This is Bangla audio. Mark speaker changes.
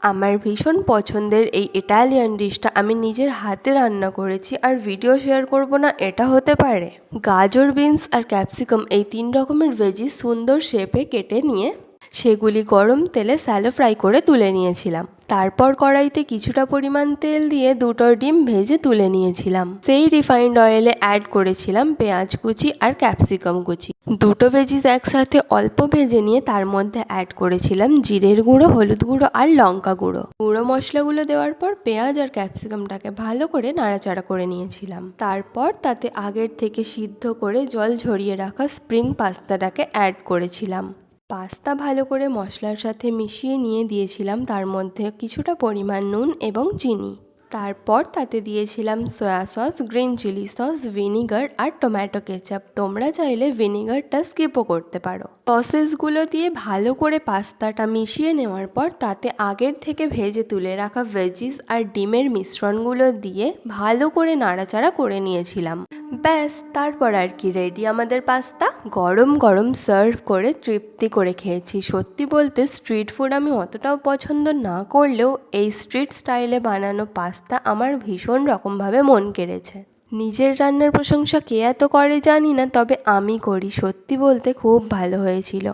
Speaker 1: আমার ভীষণ পছন্দের এই ইটালিয়ান ডিশটা আমি নিজের হাতে রান্না করেছি আর ভিডিও শেয়ার করব না, এটা হতে পারে। গাজর বিনস আর ক্যাপসিকাম এই তিন রকমের ভেজি সুন্দর শেপে কেটে নিয়ে সেগুলি গরম তেলে স্যালো ফ্রাই করে তুলে নিয়েছিলাম। তারপর কড়াইতে কিছুটা পরিমাণ তেল দিয়ে দুটো ডিম ভেজে তুলে নিয়েছিলাম। সেই রিফাইন্ড অয়েলে অ্যাড করেছিলাম পেঁয়াজ কুচি আর ক্যাপসিকাম কুচি। দুটো ভেজিস একসাথে অল্প ভেজে নিয়ে তার মধ্যে অ্যাড করেছিলাম জিরের গুঁড়ো, হলুদ গুঁড়ো আর লঙ্কা গুঁড়ো। গুঁড়ো মশলাগুলো দেওয়ার পর পেঁয়াজ আর ক্যাপসিকামটাকে ভালো করে নাড়াচাড়া করে নিয়েছিলাম। তারপর তাতে আগের থেকে সিদ্ধ করে জল ঝরিয়ে রাখা স্প্রিং পাস্তাটাকে অ্যাড করেছিলাম। পাস্তা ভালো করে মশলার সাথে মিশিয়ে নিয়ে দিয়েছিলাম, তার মধ্যে কিছুটা পরিমাণ নুন এবং চিনি। তারপর তাতে দিয়েছিলাম soya sauce green chilli sauce vinegar আর টমেটো কেচাপ তোমরা চাইলে ভিনিগারটা স্কিপও করতে পারো। সসেসগুলো দিয়ে ভালো করে পাস্তাটা মিশিয়ে নেওয়ার পর তাতে আগের থেকে ভেজে তুলে রাখা ভেজিস আর ডিমের মিশ্রণগুলো দিয়ে ভালো করে নাড়াচাড়া করে নিয়েছিলাম। ব্যাস, তারপর আর কি রেডি আমাদের পাস্তা গরম গরম সার্ভ করে তৃপ্তি করে খেয়েছি। সত্যি বলতে স্ট্রিট ফুড আমি অতটাও পছন্দ না করলেও এই স্ট্রিট স্টাইলে বানানো পাস্তা আমার ভীষণ রকমভাবে মন কেড়েছে। নিজের রান্নার প্রশংসা কে এত করে জানি না, তবে আমি করি। সত্যি বলতে খুব ভালো হয়েছিল।